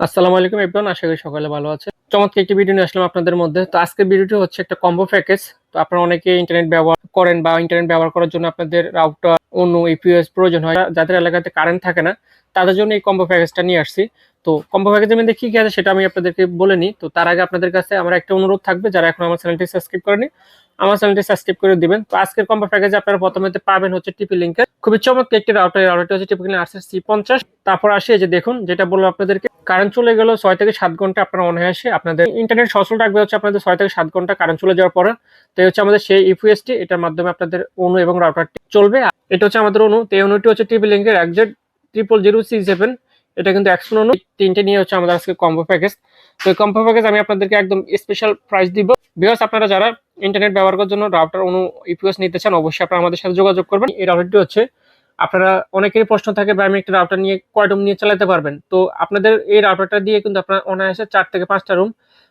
আসসালামু আলাইকুম এভরিওয়ান আশা করি সকালে ভালো আছে চমৎকার একটি ভিডিও নিয়ে আসলাম আপনাদের মধ্যে। তো আজকের ভিডিওটি হচ্ছে একটা কম্বো প্যাকেজ তো আপনারা অনেকে ইন্টারনেট ব্যবহার করেন বা ইন্টারনেট ব্যবহার করার জন্য আপনাদের রাউটার অন্য ইপিএস প্রয়োজন হয়। যাদের এলাকাতে কারেন্ট থাকে না, তাদের জন্য এই কম্বো প্যাকেজটা নিয়ে আসছি। তো কম্বো প্যাকেজের মধ্যে কি কি আছে সেটা আমি আপনাদেরকে বলে নিই। তো তার আগে আপনাদের কাছে আমার একটা অনুরোধ থাকবে, যারা এখন আমার চ্যানেলটি সাবস্ক্রাইব করেনি আমার চ্যানেলটি সাবস্ক্রাইব করে দিবেন। তো আজকের কম্বো প্যাকেজে আপনারা প্রথমে পাবেন হচ্ছে টিপি লিঙ্কের খুবই চমৎকার একটি রাউটার রাউটারটি হচ্ছে টিপিক্যালি আরসি সি পঞ্চাশ। তারপর আসি যে দেখুন, যেটা বলব আপনাদেরকে কারেন্ট চলে গেল ছয় থেকে সাত ঘণ্টা আপনারা অনায়াসে আপনাদের ইন্টারনেট সচল রাখবে হচ্ছে আপনাদের ছয় থেকে সাত ঘণ্টা কারেন্ট চলে যাওয়ার পরে। তো হচ্ছে আমাদের সেই ইউপিএসটি এটার মাধ্যমে আপনাদের অনু এবং রাউটারটি চলবে। এটা হচ্ছে আমাদের অনু। তো অনুটি হচ্ছে টিপি লিঙ্কের একজেড ট্রিপল জিরো সি সেভেন এটা কিন্তু একশো অনু তিনটে নিয়ে হচ্ছে আমাদের আজকে কম্বো প্যাকেজ তো এই কম্বো প্যাকেজ আমি আপনাদেরকে একদম স্পেশাল প্রাইস দিব। বিকজ আপনারা যারা ইন্টারনেট ব্যবহার করার জন্য রাউটার অনু ইউপিএস নিতে চান, অবশ্যই আপনারা আমাদের সাথে যোগাযোগ করবেন। এই রাউটারটি হচ্ছে, আপনারা অনেকেরই প্রশ্ন থাকে বা আমি একটা রাউটার নিয়ে কয় রুম নিয়ে চালাতে পারবেন? তো আপনাদের এই রাউটারটা দিয়ে কিন্তু আপনারা অনায়াসে চার থেকে পাঁচটা রুম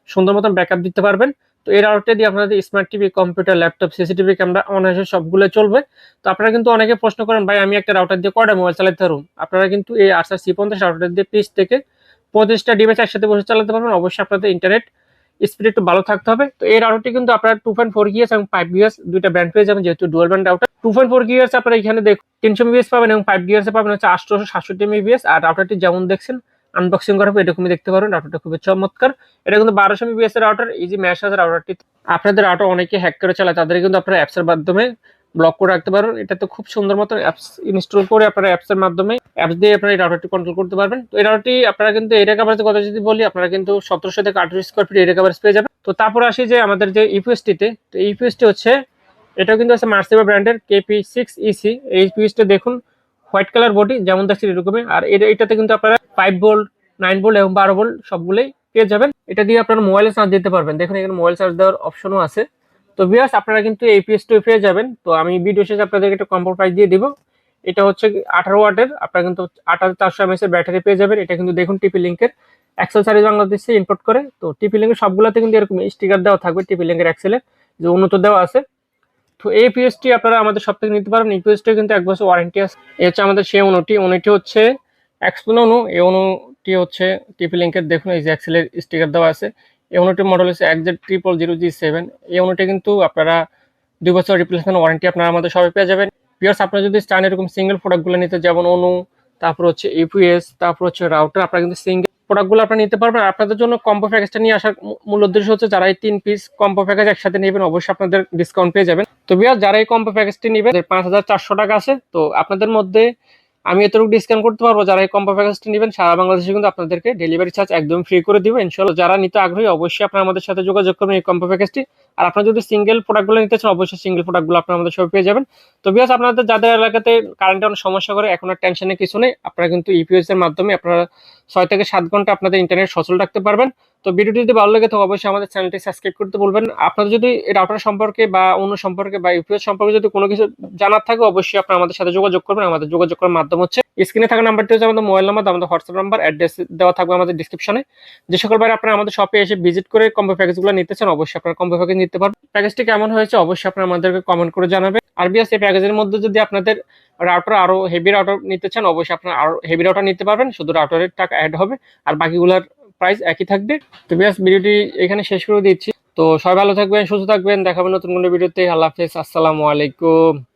সুন্দর মতন ব্যাকআপ দিতে পারবেন। তো এই রাউটারটা দিয়ে আপনাদের smart TV computer laptop CCTV camera অনায়াসে সবগুলো চলবে। তো আপনারা কিন্তু অনেকে প্রশ্ন করেন, ভাই, আমি একটা রাউটার দিয়ে কয়টা মোবাইল চালাতে পারুন আপনারা কিন্তু এই আটশো সি পঞ্চাশ রাউটার দিয়ে পিস থেকে পঁচিশটা ডিভাইস একসাথে বসে চালাতে পারবেন। অবশ্যই আপনাদের ইন্টারনেট স্পিড একটু ভালো থাকতে হবে। তো এই রাউটারটি কিন্তু আপনারা টু পয়েন্ট ফোর গিয়ার্স এবং ফাইভ গিয়ার্স দুইটা ব্র্যান্ড পেয়ে যাবেন, যেহেতু dual band router two point four gears আপনারা এখানে দেখুন, তিনশো মিবিএস পাবেন এবং ফাইভ গিয়ার্সে পাবেন হচ্ছে আটশোশো সাতষট্টি মিবিএস আর রাউটারটি যেমন দেখছেন আনবক্সিং করার পর এরকমই দেখতে পারেন রাউটারটা খুবই চমৎকার। এটা কিন্তু বারোশো মিবিএস এর রাউটার ইজি ম্যাশ আছে রাউটারটি আপনাদের রাউটার অনেকে হ্যাক করে চালায় তাদের কিন্তু আপনারা অ্যাপসের মাধ্যমে ব্লক করে রাখতে পারবেন। এটা তো খুব সুন্দর মতো অ্যাপস ইনস্টল করে আপনারা অ্যাপসের মাধ্যমে অ্যাপস দিয়ে আপনারা এই রাউটারটি কন্ট্রোল করতে পারবেন। তো এই রাউটারটি আপনারা কিন্তু এরিয়া কাভারেজের কথা যদি বলি, আপনারা কিন্তু সতেরোশো থেকে আঠারোশো স্কোয়ার ফিট এরিয়া কাভারেজ পেয়ে যাবেন। তো তারপর আসি যে আমাদের যে ইউপিএসটিতে তো ইউপিএসটি হচ্ছে, এটাও কিন্তু আছে মার্সেবা ব্র্যান্ডের কেপি সিক্স ইসি এই ইউপিএসটা দেখুন হোয়াইট কালার বডি যেমন দেখছি এরকমই। আর এটা এটাতে কিন্তু আপনারা ফাইভ বোল্ট নাইন বোল্ট এবং বারো বোল্ট সবগুলোই পেয়ে যাবেন। এটা দিয়ে আপনারা মোবাইলে চার্জ দিতে পারবেন। দেখুন, এখানে মোবাইল চার্জ দেওয়ার অপশনও আছে। তো বিয়াস আপনারা কিন্তু এই পিএসটি পেয়ে যাবেন। তো আমি ভিডিও শেষে আপনাদেরকে একটা কম্পোর প্রাইস দিয়ে দিব। এটা হচ্ছে আঠারো ওয়াটের। আপনারা কিন্তু হাজার চারশো এমএস এর ব্যাটারি পেয়ে যাবেন। এটা কিন্তু দেখুন টিপি লিঙ্কের এক্সেল সারিজ বাংলাদেশে ইম্পোর্ট করে। তো টিপি লিঙ্কের সবগুলোতে কিন্তু এরকম স্টিকার দেওয়া থাকবে টিপি লিঙ্কের এক্সেলের যে উন্নত দেওয়া আছে। তো এই পিএসটি আপনারা আমাদের সব থেকে নিতে পারবেন। এই পিএসটি কিন্তু এক বছর ওয়ারেন্টি আছে। এই হচ্ছে আমাদের সেই অনুটি অনুটি হচ্ছে এক্সপোন অনু এই অনুটি হচ্ছে টিপি লিঙ্কের দেখুন, এই যে এক্সেলের স্টিকার দেওয়া আছে। এই অনুটির মডেল হচ্ছে একজেড ট্রিপল জিরো জি সেভেন এই অনুটি কিন্তু আপনারা দুই বছর রিপ্লেসমেন্ট ওয়ারেন্টি আপনারা আমাদের সবাই পেয়ে যাবেন। পিয়ার্স আপনারা যদি চান এরকম সিঙ্গেল প্রোডাক্টগুলো নিতে, যেমন অনু তারপর হচ্ছে ইউপিএস তারপর হচ্ছে রাউটার আপনারা কিন্তু সিঙ্গেল প্রোডাক্টগুলো আপনারা নিতে পারবেন। আপনাদের জন্য কম্পো প্যাকেজটা নিয়ে আসার মূল উদ্দেশ্য হচ্ছে, যারা এই তিন পিস কম্পো প্যাকেজ একসাথে নেবেন, অবশ্যই আপনাদের ডিসকাউন্ট পেয়ে যাবেন। তো বিয়ার যারা এই কম্পো প্যাকেজটি নেবেন পাঁচ হাজার চারশো টাকা আছে। তো আপনাদের মধ্যে আমি এতটুকু ডিসকাউন্ট করতে পারব, যারা এই কম্পো প্যাকেজটি নেবেন, সারা বাংলাদেশে কিন্তু আপনাদেরকে ডেলিভারি চার্জ একদম ফ্রি করে দিব। ইনশাল্লাহ যারা নিতে আগ্রহী, অবশ্যই আপনারা আমাদের সাথে যোগাযোগ করবেন এই কম্পো প্যাকেজটি আর আপনারা যদি সিঙ্গেল প্রোডাক্টগুলো নিতে চান, অবশ্যই সিঙ্গেল প্রোডাক্টগুলো আপনারা আমাদের সব পেয়ে যাবেন। তো বিয়াস আপনাদের, যাদের এলাকাতে কারেন্টে অনেক সমস্যা করে, এখন আর টেনশনের কিছু নেই, আপনারা কিন্তু ইপিএস এর মাধ্যমে আপনারা ছয় থেকে সাত ঘণ্টা আপনাদের ইন্টারনেট সচল রাখতে পারবেন। তো ভিডিওটি যদি ভালো লাগে, তো অবশ্যই আমাদের চ্যানেলটি সাবস্ক্রাইব করতে বলবেন আপনাদের যদি রাউটার সম্পর্কে বা অন্য সম্পর্কে বা ইউপিএস সম্পর্কে যদি কোনো কিছু জানার থাকে, অবশ্যই আপনারা আমাদের সাথে যোগাযোগ করবেন। আমাদের যোগাযোগ করার মাধ্যম হচ্ছে স্ক্রিনে থাকা নাম্বারটি হচ্ছে আমাদের মোবাইল নাম্বার আমাদের হোয়াটসঅ্যাপ নাম্বার অ্যাড্রেস দেওয়া থাকবে আমাদের ডিসক্রিপশনে যে সকল বাইরে আপনারা আমাদের শপে এসে ভিজিট করে কম্বো প্যাকেজগুলো নিতে চান, অবশ্যই আপনারা কম্বো প্যাকেজ নিতে পারবেন। প্যাকেজটি কেমন হয়েছে, অবশ্যই আপনারা আমাদেরকে কমেন্ট করে জানাবেন। আর বিয়াস, এই প্যাকেজের মধ্যে যদি আপনাদের রাউটার আরও হেভি রাউটার নিতে চান অবশ্যই আপনার আরও হেভি রাউটার নিতে পারবেন, শুধু রাউটারের টাকা অ্যাড হবে, আর বাকিগুলোর প্রাইস একই থাকবে। তো বিয়াস, ভিডিওটি এখানে শেষ করে দিচ্ছি। তো সবাই ভালো থাকবেন, সুস্থ থাকবেন দেখাবেন নতুন কোনো ভিডিওতে। আল্লাহ হাফেজ, আসসালামু আলাইকুম।